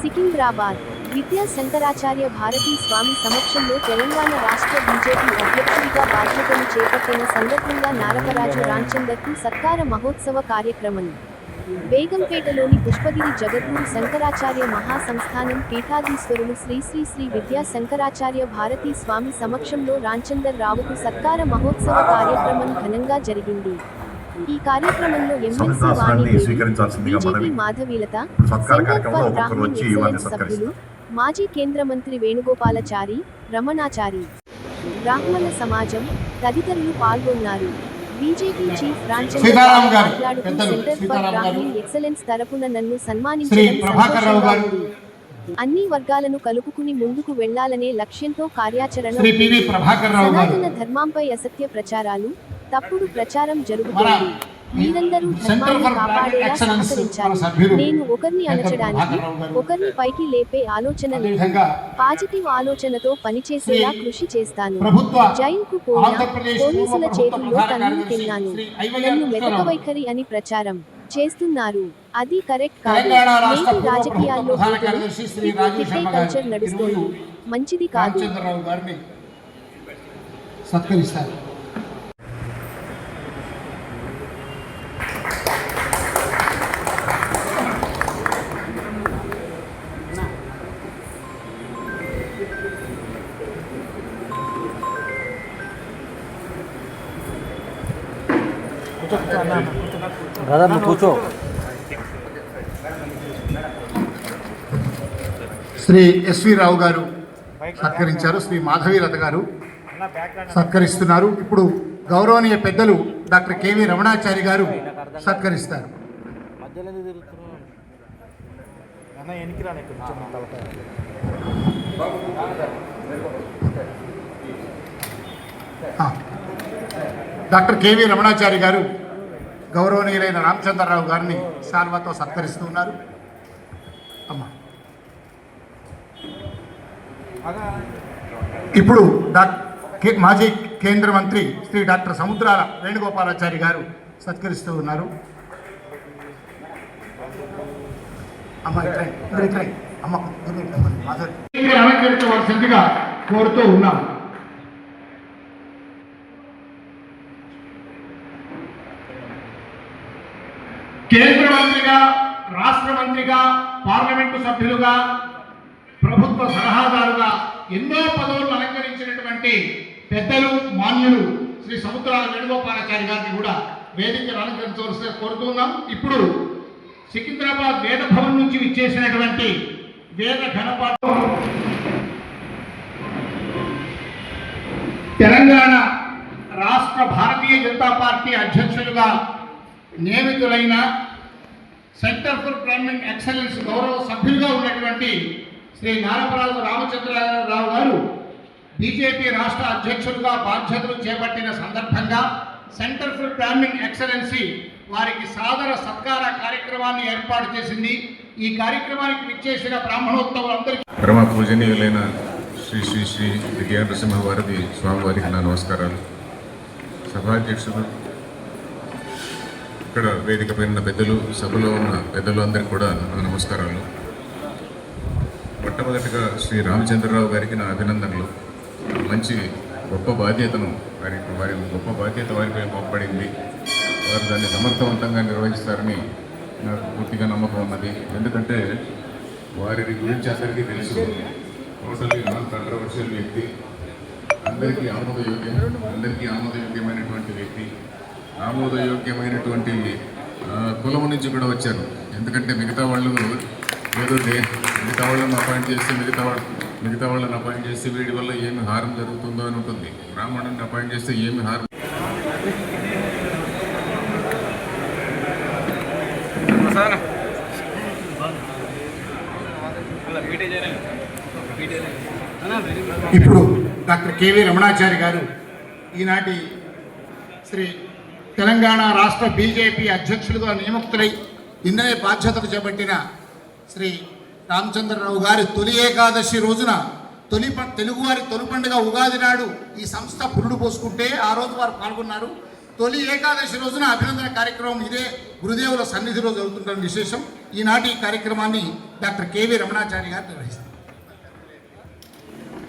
సికింద్రాబాద్. విద్యా శంకరాచార్య భారతీ స్వామి సమక్షంలో తెలంగాణ రాష్ట్ర బీజేపీ అధ్యక్షుడిగా బాధ్యతలు చేపట్టిన సందర్భంగా నారపరాజు రాంచందర్కు సత్కార మహోత్సవ కార్యక్రమం. బేగంపేటలోని పుష్పగిరి జగద్గురు శంకరాచార్య మహాసంస్థానం పీఠాధీశ్వరులు శ్రీ శ్రీ శ్రీ విద్యా శంకరాచార్య భారతీ స్వామి సమక్షంలో రాంచందర్ రావుకు సత్కార మహోత్సవ కార్యక్రమం ఘనంగా జరిగింది. ఈ కార్యక్రమంలో MLC స్వీకరించాల్సిందిగా BJP. Madhavilatha centre for Brahman excellence సభ్యులు మాజీ కేంద్ర మంత్రి వేణుగోపాలచారి రమణాచారి బ్రాహ్మణ సమాజం తదితరులు పాల్గొన్నారు బీజేపీ చీఫ్ రాంచంద్ర మాట్లాడుతూ సెంటర్ ఫర్. బ్రాహ్మణ్ ఎక్సలెన్స్ తరపున నన్ను సన్మానించడం సంతోషంగా. ఉంది అన్ని వర్గాలను కలుపుకుని ముందుకు వెళ్ళాలనే లక్ష్యంతో కార్యాచరణ శ్రీ పివి ప్రభాకర్ రావు గారు సనాతన ధర్మంపై అసత్య ప్రచారాలు తప్పుడు ప్రచారం జరుగుతోంది. మీరందరూ ధర్మాన్ని కాపాడేలా సహకరించాలి. నేను ఒకరిని గారు. ఒకరిని పైకి లేపే ఆలోచన లేదు. పాజిటివ్ ఆలోచనతో పనిచేసేలా కృషి చేస్తాను. ప్రభుత్వ జైన్కు పోయినా పోలీసుల చేతుల్లో కార్యదర్శి తిన్నాను. నన్ను మెతక. వైఖరి అని ప్రచారం చేస్తున్నారు. అది కరెక్ట్ కాదు. నేటి రాజకీయాల్లో తిట్టే కల్చర్ నడుస్తుంది. మంచిది కాదు. సత్కరిస్తారు. బ్రదర్ నువ్వు కూర్చో. శ్రీ ఎస్వి రావు గారు సత్కరించారు శ్రీ మాధవీరథ గారు సత్కరిస్తున్నారు. ఇప్పుడు గౌరవనీయ పెద్దలు డాక్టర్ కేవి రమణాచారి గారు సత్కరిస్తారు. డాక్టర్ కేవి రమణాచారి గారు గౌరవనీయులైన రామచంద్రరావు గారిని శాల్వాతో సత్కరిస్తూ ఉన్నారు అమ్మా. ఇప్పుడు డాక్ కే- మాజీ కేంద్ర మంత్రి శ్రీ డాక్టర్ సముద్రాల వేణుగోపాలాచారి గారు సత్కరిస్తూ ఉన్నారు. అమ్మ అమ్మ అలంకరించవలసిందిగా కోరుతూ ఉన్నాం కేంద్ర మంత్రిగా రాష్ట్ర మంత్రిగా పార్లమెంటు సభ్యులుగా ప్రభుత్వ సలహాదారుగా ఎన్నో పదవులు అలంకరించినటువంటి పెద్దలు మాన్యులు శ్రీ సముద్రాల వేణుగోపాలాచారి గారిని కూడా వేదికను అలంకరించవలసిన కోరుతున్నాం. ఇప్పుడు సికింద్రాబాద్ వేద భవన్ నుంచి విచ్చేసినటువంటి వేద ఘనపాఠ తెలంగాణ రాష్ట్ర భారతీయ జనతా పార్టీ అధ్యక్షులుగా నియమితులైన సెంటర్ ఫర్ ప్లానింగ్ ఎక్సలెన్స్ గౌరవ సభ్యులుగా ఉన్నటువంటి శ్రీ నారపరాజు రామచంద్రరావు గారు బీజేపీ రాష్ట్ర అధ్యక్షులుగా బాధ్యతలు చేపట్టిన సందర్భంగా సెంటర్ ఫర్ ప్లానింగ్ ఎక్సలెన్సీ వారికి సాదర సత్కార కార్యక్రమాన్ని ఏర్పాటు చేసింది. ఈ కార్యక్రమానికి విచ్చేసిన బ్రాహ్మణోత్తములందరికీ పరమ పూజనీయులైన శ్రీ శ్రీ శ్రీ విజయ నరసింహ వారధి స్వామివారికి నా నమస్కారాలు. సభాధ్యక్షులు ఇక్కడ వేదిక పైన ఉన్న పెద్దలు సభలో ఉన్న పెద్దలు అందరికీ కూడా నమస్కారాలు. మొట్టమొదటిగా శ్రీ రామచంద్రరావు గారికి నా అభినందనలు. మంచి గొప్ప బాధ్యతను వారి వారి గొప్ప బాధ్యత వారిపై మోపబడింది వారు దాన్ని సమర్థవంతంగా నిర్వహిస్తారని నాకు పూర్తిగా నమ్మకం ఉన్నది. ఎందుకంటే వారి గురించి అందరికీ తెలుసు. టోటల్లీ నాన్ కంట్రవర్షియల్ వ్యక్తి అందరికీ ఆమోదయోగ్యం అందరికీ ఆమోదయోగ్యమైనటువంటి వ్యక్తి. ఆమోదయోగ్యమైనటువంటి కులం నుంచి కూడా వచ్చారు. ఎందుకంటే మిగతా వాళ్ళు ఏదో మిగతా వాళ్ళని అపాయింట్ చేస్తే మిగతా వాళ్ళు మిగతా వాళ్ళని అపాయింట్ చేస్తే వీడి వల్ల ఏమి హారం జరుగుతుందో అని ఉంటుంది. బ్రాహ్మణుని అపాయింట్ చేస్తే ఏమి హారం ఇప్పుడు డాక్టర్ కేవీ రమణాచారి గారు ఈనాటి శ్రీ తెలంగాణ రాష్ట్ర బీజేపీ అధ్యక్షులుగా నియమక్తులై నిన్ననే బాధ్యతలు చేపట్టిన శ్రీ రామచంద్రరావు గారి తొలి ఏకాదశి రోజున తొలి తెలుగువారి తొలి పండుగ ఉగాది నాడు ఈ సంస్థ పురుడు పోసుకుంటే ఆ రోజు వారు పాల్గొన్నారు. తొలి ఏకాదశి రోజున అభినందన కార్యక్రమం ఇదే గురుదేవుల సన్నిధిలో జరుగుతుంటారు విశేషం. ఈనాటి కార్యక్రమాన్ని డాక్టర్ కేవీ రమణాచారి గారు నిర్వహిస్తారు.